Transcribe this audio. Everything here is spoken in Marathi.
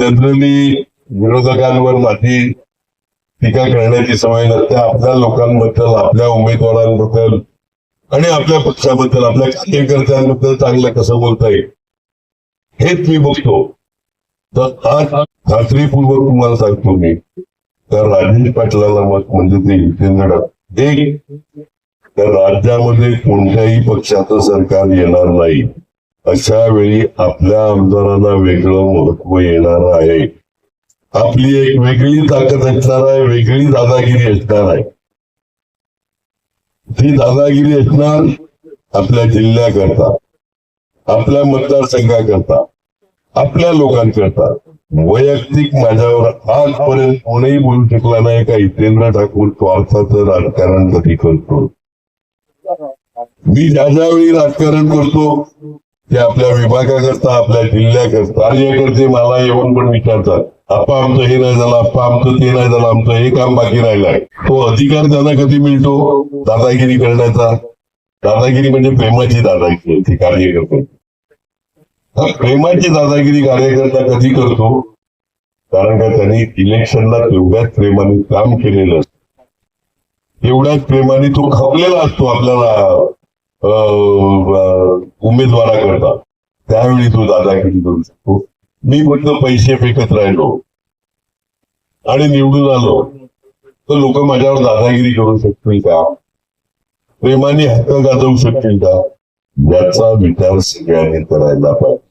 जनरली विरोधकांवर माझी टीका करण्याची सवय नसते. आपल्या लोकांबद्दल आपल्या उमेदवारांबद्दल आणि आपल्या पक्षाबद्दल आपल्या कार्यकर्त्यांबद्दल चांगलं कसं बोलता येईल हेच मी बघतो. तर आज खात्रीपूर्वक तुम्हाला सांगतो मी. तर राजेश पाटलाला मत म्हणजे ते युतींकडे एक तर राज्यामध्ये कोणत्याही पक्षाचं सरकार येणार नाही. अशा वेळी आपल्या आमदारांना वेगळं महत्त्व येणार आहे. आपली एक वेगळी ताकद असणार आहे वेगळी दादागिरी असणार आहे. ती दादागिरी असणार आपल्या जिल्ह्याकरता आपल्या मतदारसंघाकरता आपल्या लोकांकरता. वैयक्तिक माझ्यावर आजपर्यंत कोणीही बोलू शकला नाही का हितेंद्र ठाकूर स्वार्थाचं राजकारण कधी करतो? मी ज्या ज्यावेळी राजकारण करतो ते आपल्या विभागाकरता आपल्या जिल्ह्याकरता. कार्यकर्ते मला येऊन पण विचारतात. आप्पा आमचं हे नाही झालं आप्पा आमचं ते नाही झालं आमचं हे काम बाकी राहिलंय. तो अधिकार त्यांना कधी मिळतो? दादागिरी करण्याचा. दादागिरी म्हणजे प्रेमाची दादागिरी ती कार्यकर्ते प्रेमाची दादागिरी कार्यकर्ता कधी करतो? कारण का त्यांनी इलेक्शनला तेवढ्याच प्रेमाने काम केलेलं असतं. तेवढ्याच प्रेमाने तो खपलेला असतो आपल्याला. उमेदवाराकरता. त्यावेळी तो दादागिरी करू शकतो? मी फक्त पैसे फेकत राहिलो. आणि निवडून आलो. तर लोक माझ्यावर दादागिरी करू शकतील का? प्रेमाने हक्क गाजवू शकतील का? याचा विचार सगळ्यांनी करायला पाहिजे.